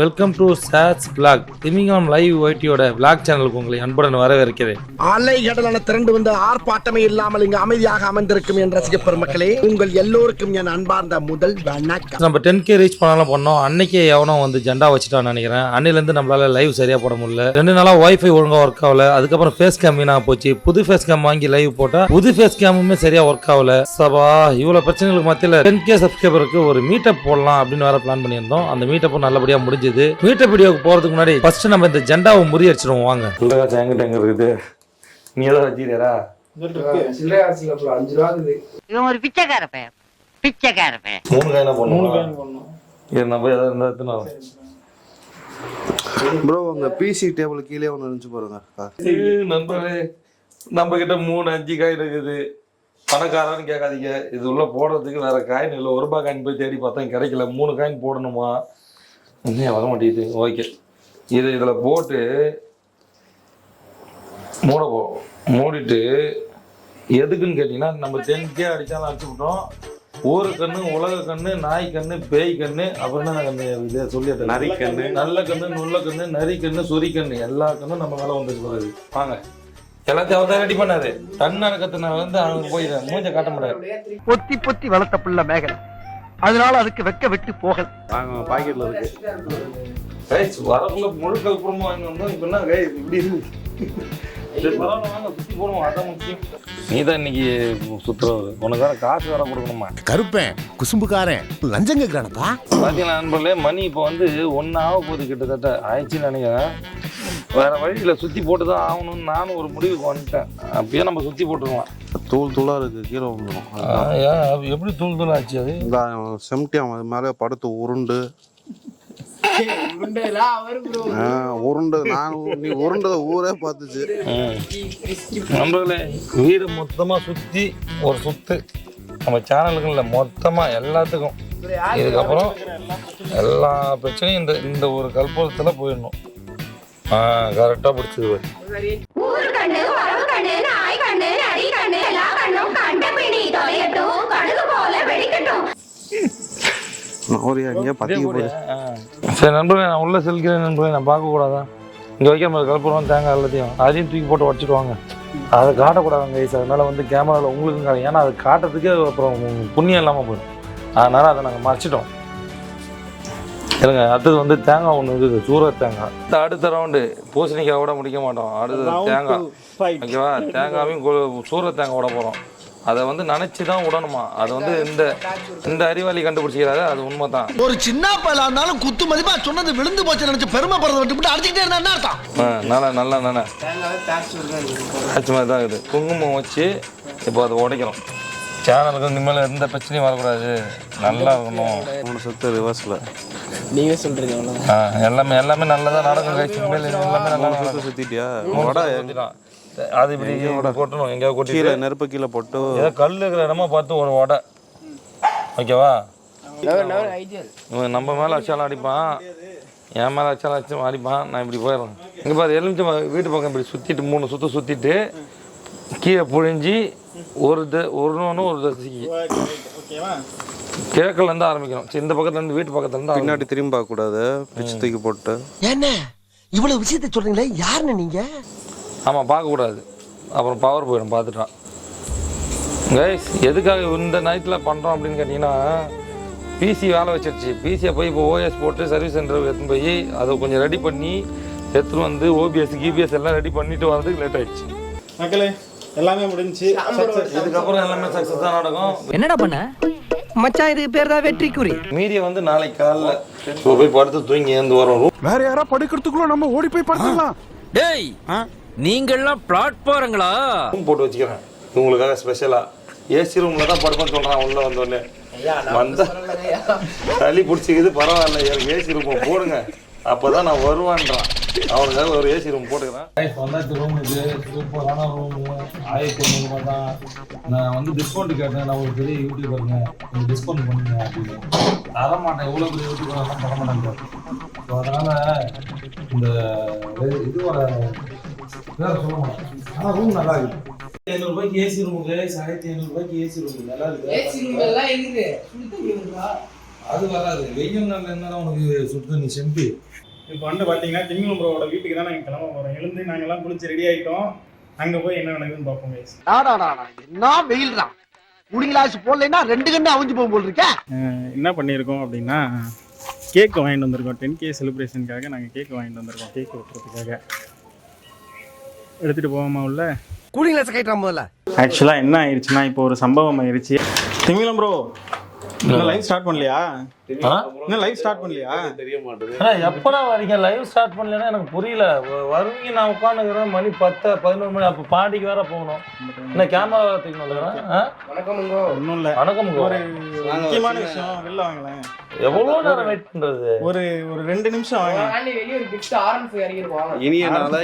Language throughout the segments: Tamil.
வெல்கம் டு சாட்ஸ் பிளாக் திமிங்கலம் லைவ் ஒய்டியோட பிளாக் சேனலுக்கு உங்களை அன்புடன் வரவேற்கிறேன். அலை கடலான திரண்டு வந்து ஆர்ப்பாட்டமே இல்லாமல் இங்கு அமைதியாக அமர்ந்திருக்கும் என் ரசிக பெருமக்களே உங்கள் எல்லோருக்கும் என் அன்பார்ந்த முதல் வணக்கம். நம்ம டென் கே ரீச் பண்ணாலும் பண்ணோம். அன்னைக்கே எவனோ வந்து ஜெண்டா வச்சுட்டான்னு நினைக்கிறேன். அன்னிலேருந்து நம்மளால லைவ் சரியா போட முடியல. ரெண்டு நாளா ஒய்ஃபை ஒழுங்கா ஒர்க் ஆகல. அதுக்கப்புறம் ஃபேஸ் கேம் வீணா போச்சு. புது ஃபேஸ் கேம் வாங்கி லைவ் போட்டா புது ஃபேஸ் கேமுமே சரியா ஒர்க் ஆகல. சபா இவ்வளவு பிரச்சனைகளுக்கு மத்தியில் டென் கே சப்ஸ்கிரைபருக்கு ஒரு மீட்டப் போடலாம் அப்படின்னு வேற பிளான் பண்ணியிருந்தோம். அந்த மீட்டப் நல்லபடியா முடிஞ்சது மீட்டப் வீடியோக்கு போறதுக்கு முன்னாடி ஃபர்ஸ்ட் நம்ம இந்த ஜெண்டாவை முறியடிச்சிருவோம் வாங்க. உள்ளகாச்சு எங்கிட்ட எங்க இருக்குது? நீ ஏதோ வச்சிருக்கா இவன் ஒரு பிச்சைக்கார பையன். பிச்சைக்கார பையன். மூணு காயினா இது நம்ம ஏதாவது இருந்தா. ப்ரோ உங்க பிசி டேபிள் கீழே ஒன்று இருந்துச்சு பாருங்க நண்பரே நம்ம கிட்ட மூணு அஞ்சு காயின் இருக்குது. பணக்காரன்னு கேட்காதீங்க. இது உள்ள போடுறதுக்கு வேற காயின் இல்லை. ஒரு ரூபாய் காயின் போய் தேடி பார்த்தா கிடைக்கல. மூணு காயின் போடணுமா? இன்னும் வர மாட்டேங்குது. ஓகே. இது இதில் போட்டு மூட போகிறோம் மூடிட்டு எதுக்குன்னு கேட்டிங்கன்னா நம்ம டென்கே அடித்தாலும் அடிச்சு விட்டோம். ஊரு கண்ணு உலக கண்ணு நாய் கண்ணு பேய் கண்ணு அப்புறம் என்ன கண்ணு? இது சொல்லிட்டேன் நரி கண்ணு. நல்ல கண்ணு நுள்ள கண்ணு நரி கண்ணு சொறி கண்ணு. எல்லா கண்ணும் நம்ம மேல வந்து போகுது வாங்க. எல்லாத்தையும் அவன் ரெடி பண்ணாரு. தன்னால கத்துன வந்து அவனுக்கு போய் மூஞ்ச காட்ட முடியாது பொத்தி பொத்தி வளர்த்த புள்ள மேகலை. அதனால அதுக்கு வெக்க விட்டு போகல. பாக்கெட்ல இருக்கு. வரக்குள்ள வாங்கி வந்தோம் இப்போ என்ன? இப்படி நீ தான் இன்னைக்கு சுத்துறவர் உனக்கு வேற காசு வேற கொடுக்கணுமா? கருப்பேன் குசும்புக்காரன் லஞ்சம் கேட்கிறானப்பா பார்த்தீங்களா நண்பர்களே மணி இப்போ வந்து போகுது கிட்டத்தட்ட. ஆயிடுச்சுன்னு நினைக்கிறேன். வேற வழியில் சுற்றி போட்டு தான் ஆகணும்னு நானும் ஒரு முடிவுக்கு வந்துட்டேன். அப்பயே நம்ம சுற்றி போட்டுருக்கலாம் தூள் தூளா இருக்கு கீழே வந்துடும் ஏன் எப்படி தூள் தூள் ஆச்சு அது? இந்த செம்டியம் அது மேலே படுத்து உருண்டு. உருண்டு. நான் நீ உருண்டதை ஊரே பார்த்துச்சு. நண்பர்களே வீடு மொத்தமாக சுற்றி ஒரு சுத்து. நம்ம சேனலுக்கு இல்லை மொத்தமாக எல்லாத்துக்கும். இதுக்கப்புறம் எல்லா பிரச்சனையும் இந்த இந்த ஒரு கல்புரத்தில் போயிடணும். ஆ கரெக்டாக பிடிச்சது பாரு. ஒரு எங்கேயோ பத்திக்க. போகுது. சரி நண்பர்களே நான் உள்ள செல்கிறேன் நண்பர்களே நான் பார்க்கக்கூடாதா? இங்கே வைக்கிற மாதிரி கல்புரம் தேங்காய் எல்லாத்தையும் அதையும் தூக்கி போட்டு உடச்சிடுவாங்க. அதை காட்டக்கூடாதுங்க கைஸ் அதனால வந்து கேமராவில் உங்களுக்கும் காணும் ஏன்னா அது காட்டுறதுக்கு அப்புறம் புண்ணியம் இல்லாமல் போயிடும். அதனால அதை நாங்கள் மறைச்சிட்டோம். இருங்க அடுத்தது வந்து தேங்காய் ஒன்று இருக்குது சூரத் தேங்காய். அடுத்த ரவுண்டு பூசணிக்காய் விட முடிக்க மாட்டோம். அடுத்தது தேங்காய். ஓகேவா? தேங்காயும் கு- சூரத் தேங்காய் விட போகிறோம் அதை வந்து நினச்சி தான் விடணுமா? அது வந்து இந்த இந்த அறிவாளி கண்டுபிடிச்சிக்கிறாரு அது உண்மை தான் ஒரு சின்ன பையலா இருந்தாலும் குத்து மதிப்பா சொன்னது விழுந்து போச்சு நினைச்சு பெருமைப்படுறத விட்டு அடிச்சுக்கிட்டே இருந்தா என்ன அர்த்தம்? நல்லா நல்லா நல்லா தான் இருக்குது. குங்குமம் வச்சு இப்போ அதை உடைக்கிறோம். சேனலுக்கு இனிமேல் எந்த பிரச்சனையும் வரக்கூடாது. நல்லா இருக்கணும். மூணு சுத்து ரிவர்ஸ்ல ஆ, எல்லாமே எல்லாமே நல்லதாக நடக்கும் கைஸ் இனிமேல் எல்லாமே நல்லா சுத்து சுத்து சுத்திட்டான். அது இப்படி கொட்டணும் எங்கேயாவது கீழே கொட்டிட்டு நெருப்பு கீழே போட்டு. ஏதோ கல் இருக்கிற இடமா பார்த்து ஒரு வடை. ஓகேவா? நம்ம மேலே அச்சாலும் அடிப்பான். என் மேலே அச்சாலும் அச்சும் அடிப்பான். நான் இப்படி போயிடுறேன். இங்கே பாரு எலுமிச்சை வீட்டு பக்கம் இப்படி சுற்றிட்டு மூணு சுற்று சுற்றிட்டு கீழே புழிஞ்சி ஒரு த ஒரு ஒன்று ஒரு தசிக்கு கிழக்குலேருந்து ஆரம்பிக்கணும். சரி, இந்த பக்கத்துலேருந்து வீட்டு பக்கத்துலேருந்து பின்னாடி திரும்பி பார்க்க கூடாது பிச்சு தூக்கி போட்டு. என்ன? இவ்வளவு விஷயத்தை சொல்றீங்களே? யாருன்னு நீங்க? ஆமாம் பார்க்கக்கூடாது. அப்புறம் பவர் போயிடும் பார்த்துட்டான் கைஸ் எதுக்காக இந்த நைட்டில் பண்ணுறோம் அப்படின்னு கேட்டிங்கன்னா பிசி வேலை வச்சிருச்சு. பிசியை போய் இப்போ ஓஎஸ் போட்டு சர்வீஸ் சென்டர் எடுத்துன்னு போய் அதை கொஞ்சம் ரெடி பண்ணி எடுத்துன்னு வந்து ஓபிஎஸ் கிபிஎஸ் எல்லாம் ரெடி பண்ணிட்டு வரதுக்கு லேட் ஆயிடுச்சு. மக்களே எல்லாமே முடிஞ்சுச்சு இதுக்கப்புறம் எல்லாமே சக்ஸஸ் தான் நடக்கும். என்னடா பண்ண? மச்சான் இதுக்கு பேர் தான் வெற்றி குறி மீதியை வந்து நாளைக்கு காலைல போய் படுத்து தூங்கி ஏந்து வரோம். வேற யாரா படுக்கிறதுக்குள்ள நம்ம ஓடி போய் படுத்துக்கலாம் டேய் நீங்கெல்லாம் பிளாட்பாரங்களா ரூம் போட்டு வச்சுக்கிறேன். உங்களுக்காக ஸ்பெஷலா ஏசி ரூம்ல தான் படுப்பேன்னு சொல்றான் உள்ள வந்தோடனே. வந்தா சளி பிடிச்சிக்குது பரவாயில்ல ஏசி ரூம் போடுங்க. அப்பதான் நான் வருவான்றான். அவனுக்காக ஒரு ஏசி ரூம் போட்டுக்கிறேன். வந்தாச்சு ரூமுக்கு சூப்பரான ரூமு ஆயிரத்தி ஐநூறுபா தான். நான் வந்து டிஸ்கவுண்ட் கேட்டேன். நான் ஒரு பெரிய யூடியூபருங்க கொஞ்சம் டிஸ்கவுண்ட் பண்ணுங்க அப்படின்னு. தர மாட்டேன் எவ்வளோ பெரிய யூடியூபர்லாம் தர மாட்டேன் ஸோ அதனால இந்த இதுவோட வேற சொல்ல மாட்டேன். ஆனால் ரூம் நல்லா இருக்கு. ஐநூறுபாய்க்கு ஏசி ரூமுக்கு ஆயிரத்தி ஐநூறுபாய்க்கு ஏசி ரூம் நல்லா இருக்கு. அது வராது. வெயில் நாள்ல என்னடா உனக்கு சுட்டு நீ செம்பி? இப்போ வந்து பார்த்தீங்கன்னா திமிங்கலம் ப்ரோவோட வீட்டுக்கு தான் நாங்கள் கிளம்ப போகிறோம் எழுந்து நாங்கெல்லாம் குளிச்சு ரெடி ஆகிட்டோம் அங்கே போய் என்ன நடக்குதுன்னு பார்ப்போம் guys. என்ன வெயில் தான் கிளாஸ் போடலைன்னா ரெண்டு கண்ணு அவிஞ்சு போகும் போல் இருக்க. அஹ் என்ன பண்ணியிருக்கோம் அப்படின்னா கேக் வாங்கிட்டு வந்திருக்கோம். டென் கே செலிப்ரேஷனுக்காக நாங்கள் கேக் வாங்கிட்டு வந்திருக்கோம். கேக் வெட்டுறதுக்காக. எடுத்துகிட்டு போவோமா உள்ள? கூலிங் கிளாஸ் கைட்டா முதல்ல. ஆக்சுவலாக என்ன ஆயிடுச்சுன்னா இப்போ ஒரு சம்பவம் ஆயிடுச்சு திமிங்கலம் ப்ரோ லைவ் ஸ்டார்ட் பண்ணலையா? இன்னும் லைவ் ஸ்டார்ட் பண்ணலையா? எப்படா வரீங்க? லைவ் ஸ்டார்ட் பண்ணலன்னா எனக்கு புரியல. வருவீங்க நான் உட்காந்துக்கிறேன் மணி பத்து பதினொரு மணி அப்போ பாண்டிக்கு வேற போகணும். என்ன கேமரா தூக்கி வந்துக்கிறேன் ஒன்றும் இல்லை. வணக்கம். ஒரு முக்கியமான விஷயம் வெளில வாங்கலாம் எவ்வளோ நேரம் வெயிட் பண்றது? ஒரு ஒரு ரெண்டு நிமிஷம் வாங்க.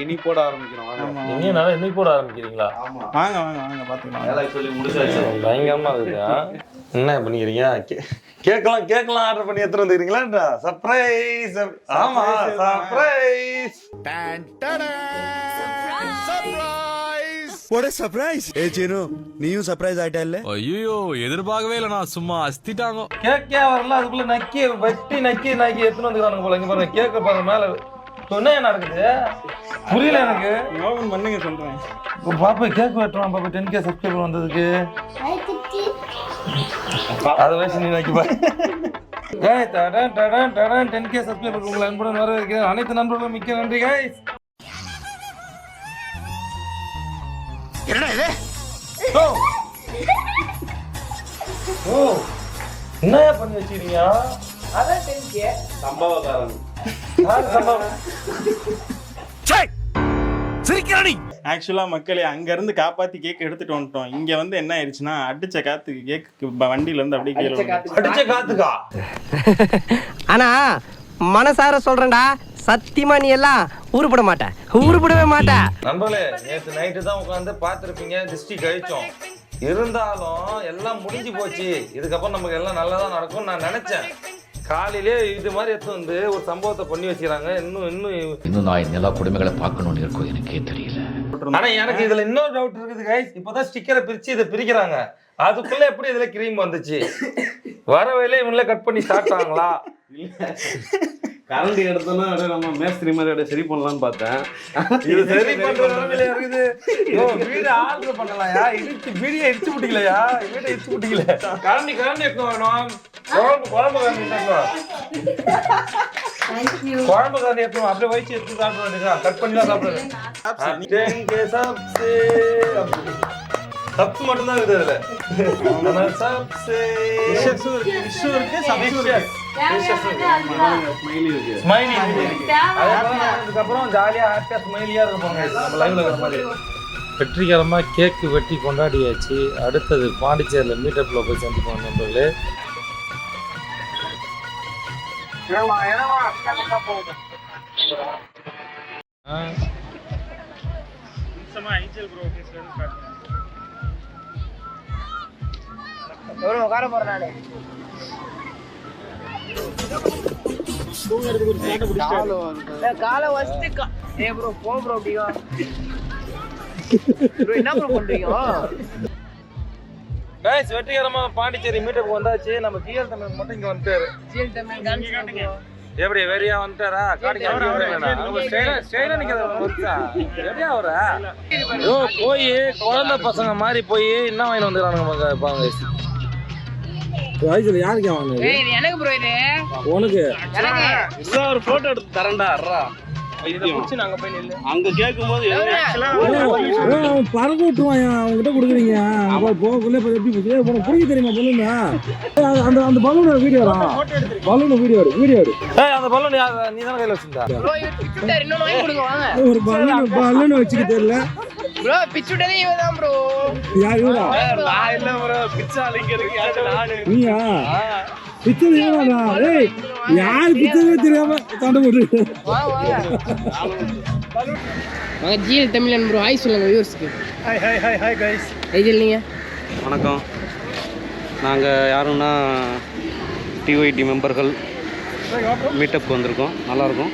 இனி போட ஆரம்பிக்கிறோம். வாங்க. ஆமா. இனிய நாள் என்னைக்கு போட ஆரம்பிக்கிறீங்களா? வாங்க வாங்க வாங்க பார்த்துக்கலாம் பயங்கரமா இருக்குதா என்ன பண்ணிக்கிறீங்க? கே- கேக்கலாம் கேக்கலாம் ஆர்டர் பண்ணி எடுத்துட்டு வந்துக்கிறீங்களா? சர்ப்ரைஸ் ஆமா சர்ப்ரைஸ் ஒரே சர்ப்ரைஸ் ஏ சீனு நீயும் சர்ப்ரைஸ் ஆயிட்டா இல்ல ஐயோ எதிர்பார்க்கவே இல்லை நான் சும்மா அஸ்திட்டாங்க. கேக்கே வரல அதுக்குள்ள நக்கி வெட்டி நக்கி நக்கி எடுத்துட்டு வந்துக்கிறானுங்க போல இங்க பாருங்க கேக்க பாருங்க மேல சொன்ன என்ன நடக்குது புரியல எனக்கு. ஓபன் பண்ணுங்க சொல்றேன். பாப்பா கேக் வெட்டுறான் பாப்பா டென் கே சப்ஸ்கிரைபர் வந்ததுக்கு. அதை வச்சு நீ நக்கி பாரு. ஏய் டடன் டடன் டடன் டென் கே சப்ஸ்கிரைபர் உங்களை அன்புடன் வர இருக்கு அனைத்து நண்பர்களும் மிக்க நன்றி என்னடா இது? ஓ. ஓ. என்ன பண்ணி வச்சிருக்கீங்க சம்பவக்காரன். யார் சம்பவம்? சிரிக்கிறானி ஆக்சுவலாக மக்களே அங்கேருந்து காப்பாற்றி கேக் எடுத்துட்டு வந்துட்டோம். இங்கே வந்து என்ன ஆயிடுச்சுன்னா அடிச்ச காத்துக்கு கேக்கு வண்டியிலேருந்து அப்படியே கீழே விழுந்துருச்சு. அடிச்ச காத்துக்கா? ஆனா மனசார சொல்றேன்டா சத்தியமா நீ எல்லாம் உருப்பட மாட்ட. உருப்படவே மாட்ட. நண்பர்களே நேற்று நைட்டு தான் உட்காந்து பார்த்துருப்பீங்க திருஷ்டி கழிச்சோம். இருந்தாலும் எல்லாம் முடிஞ்சு போச்சு. இதுக்கப்புறம் நமக்கு எல்லாம் நல்லதா நடக்கும்னு நான் நினைச்சேன். காலையிலே இது மாதிரி எடுத்து வந்து ஒரு சம்பவத்தை பண்ணி வச்சுக்கிறாங்க. இன்னும் இன்னும் இன்னும் நான் நிலா குடும்பங்களை பார்க்கணும்னு இருக்கும் எனக்கே தெரியல. ஆனா எனக்கு இதுல இன்னொரு டவுட் இருக்குது கைஸ் இப்பதான் ஸ்டிக்கரை பிரிச்சு இதை பிரிக்கிறாங்க. அதுக்குள்ள எப்படி இதுல கிரீம் வந்துச்சு? வர வேலையை இவங்கள கட் பண்ணி சாப்பிட்டாங்களா? கரண்ட் எடுத்தோன்னா அப்படியே நம்ம மேஸ்திரி மாதிரி அப்படியே சரி பண்ணலாம்னு பார்த்தேன். இது சரி பண்ற நிலைமையில இருக்குது. ஓ வீடு ஆர்டர் பண்ணலாம்யா? இடிச்சு வீடியோ இடிச்சு விட்டீங்களா வீட்டை இடிச்சு விட்டீங்களே கரண்டி கரண்டி எடுத்து வேணும் குழம்பு குழம்பு கரண்டி குழம்பு எடுத்து அப்படியே வச்சு எடுத்து சாப்பிட வேண்டியதுதான். கட் பண்ணி தான் சாப்பிடுறது. சப்ஸ் மட்டும் தான் இருக்குது அதுல. சப்ஸ் உம் இருக்கு, உம் இருக்கு, உம் இருக்கு. ஸ்மைலி இருக்கு. ஸ்மைலி அதுக்கப்புறம் ஜாலியா ஹாப்பியா ஸ்மைலியா இருக்க. போங்க நம்ம லைவ்ல இருக்கிற மாதிரி. வெற்றிகரமா கேக் வெட்டி கொண்டாடியாச்சு. அடுத்தது பாண்டிச்சேரியில் மீட்டப்ல போய் சந்திப்போம் நண்பர்களே. எவ்வளவு உட்கார போறேன் நானு? காலை வச்சுட்டு ஏ ப்ரோ போ ப்ரோ அப்படியா. என்ன ப்ரோ பண்றீங்க? Guys வெற்றிகரமா பாண்டிச்சேரி மீட்டப் வந்தாச்சு. நம்ம ஜிஎல் தமிழ் மட்டும் இங்க வந்துட்டாரு. சீல் தமிழ் எப்படி வெறியா வந்துட்டாரா? ஓ போய் குழந்தை பசங்க மாதிரி போய் என்ன வாங்கி வந்துறானுங்க பாங்க வயசுல யாருக்கு வாங்க எனக்கு உனக்கு? ஒரு போட்டோ எடுத்து தரேன்டா அங்க கேட்கும் போது பறக்க விட்டுருவான் அவங்ககிட்ட கொடுக்குறீங்க. போகக்குள்ளே எப்படி புரிய தெரியுமா பலூனா? அந்த அந்த பலூனோட வீடியோ பலூன் வீடியோ வீடியோ ஏய் அந்த பலூன் நீ தான கையில வச்சிருந்தா? ஒரு பலூன் பலூன் வச்சுக்க தெரியல. ப்ரோ பிச்சுட்டதே இவன் தான் ப்ரோ யார் இவரா? நான் இல்ல ப்ரோ பிச்சை அழிங்க இருக்கு நானு? நீயா? ஏய் யார் பிச்சைவே தெரியாம சண்டை போட்டு? ஜிஎல் தமிழன் ப்ரோ ஹாய் சொல்லுங்க வியூவர்ஸ்க்கு hi hi hi hi guys ஐஜில் நீங்க? வணக்கம். நாங்கள் யாருன்னா டிஒய்டி மெம்பர்கள் மீட்டப் வந்திருக்கோம். நல்லாயிருக்கும்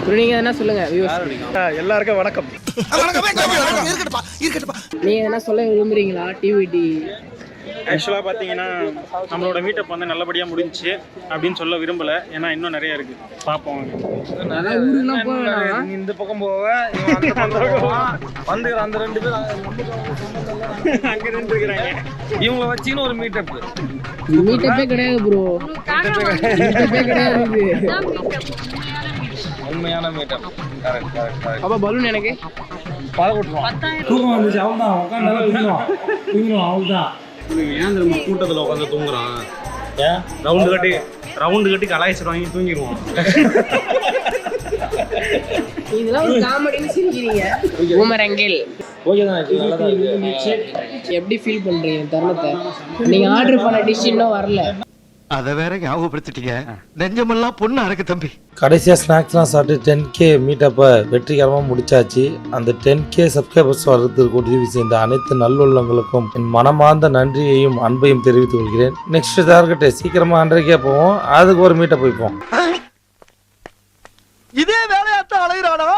ப்ரோ நீங்க எதனா சொல்லுங்க வியூவர்ஸ் எல்லாருக்கும் வணக்கம். இருக்கட்டுப்பா இருக்கட்டுப்பா நீங்க எதனா சொல்ல விரும்புறீங்களா டிவிடி ஆக்சுவலாக பார்த்தீங்கன்னா நம்மளோட மீட்டப் வந்து நல்லபடியாக முடிஞ்சுச்சு அப்படின்னு சொல்ல விரும்பலை. ஏன்னா இன்னும் நிறைய இருக்குது பார்ப்போம். இந்த பக்கம் போவான் வந்துக்கிற அந்த ரெண்டு பேரும் அங்கே நின்றுக்கிறாங்க இவங்களை வச்சுன்னு ஒரு மீட்டப் மீட்டப்பே கிடையாது ப்ரோ மீட்டப்பே கிடையாது. உண்மையான மீட்டப் கரெக்ட் கரெக்ட் கரெக்ட் அப்ப பலூன் எனக்கு. தூக்கம் வந்துச்சு அவள் தான் உட்காந்து தூங்கிடும் தூங்கிடும் அவள் தான் ஏன் தெரியுமா கூட்டத்தில் உட்காந்து தூங்குறான்? ஏன் ரவுண்டு கட்டி ரவுண்டு கட்டி கலாய்ச்சிருவாங்க தூங்கிடுவோம் இதெல்லாம் ஒரு காமெடின்னு சிரிக்கிறீங்க. பூமரங்கில். ஓகே தான் நல்லா தான் இருக்கு எப்படி ஃபீல் பண்றீங்க இந்த தருணத்தை? நீங்க ஆர்டர் பண்ண டிஷ் இன்னும் வரல. அத வேற ஞாபகப்படுத்திட்டீங்க. நெஞ்சமெல்லாம் பொண்ணு அறக்கு தம்பி. கடைசியாக ஸ்நாக்ஸ்லாம் சாப்பிட்டு டென் கே மீட்டப்பை வெற்றிகரமாக முடிச்சாச்சு. அந்த டென் கே சப்ஸ்கிரைபர்ஸ் வர்றதுக்கு உதவி செய்த அனைத்து நல்லுள்ளங்களுக்கும் என் மனமார்ந்த நன்றியையும் அன்பையும் தெரிவித்துக் கொள்கிறேன். நெக்ஸ்ட் டார்கெட்டு சீக்கிரமாக அன்றைக்கே போவோம். அதுக்கு ஒரு மீட்டப் வைப்போம் இதே வேலையாத்தான் அலைகிறானா